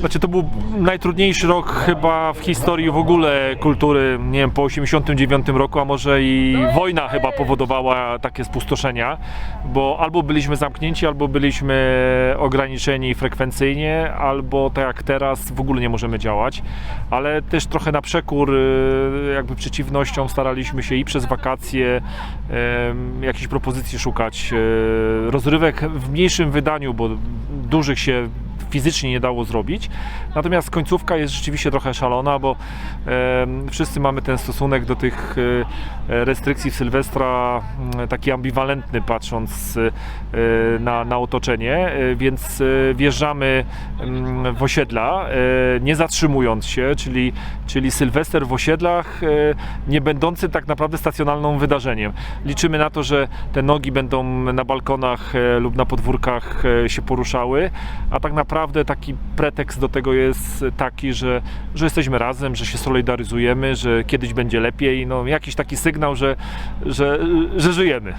Znaczy to był najtrudniejszy rok chyba w historii w ogóle kultury, nie wiem, po 89 roku, a może i wojna chyba powodowała takie spustoszenia, bo albo byliśmy zamknięci, albo byliśmy ograniczeni frekwencyjnie, albo tak jak teraz w ogóle nie możemy działać, ale też trochę na przekór y, jakby przeciwnościom staraliśmy się i przez wakacje em, jakichś propozycji szukać, y, rozrywek w mniejszym wydaniu, bo dużych się fizycznie nie dało zrobić. Natomiast końcówka jest rzeczywiście trochę szalona, bo em, wszyscy mamy ten stosunek do tych e, restrykcji Sylwestra mm, taki ambiwalentny, patrząc e, na, na otoczenie, e, więc e, wjeżdżamy mm, w osiedla, e, nie zatrzymując się, czyli, czyli Sylwester w osiedlach, e, nie będący tak naprawdę stacjonalnym wydarzeniem. Liczymy na to, że te nogi będą na balkonach e, lub na podwórkach e, się poruszały, a tak naprawdę taki pretekst do tego jest taki, że, że jesteśmy razem, że się solidaryzujemy, że kiedyś będzie lepiej, no jakiś taki sygnał, że, że, że żyjemy.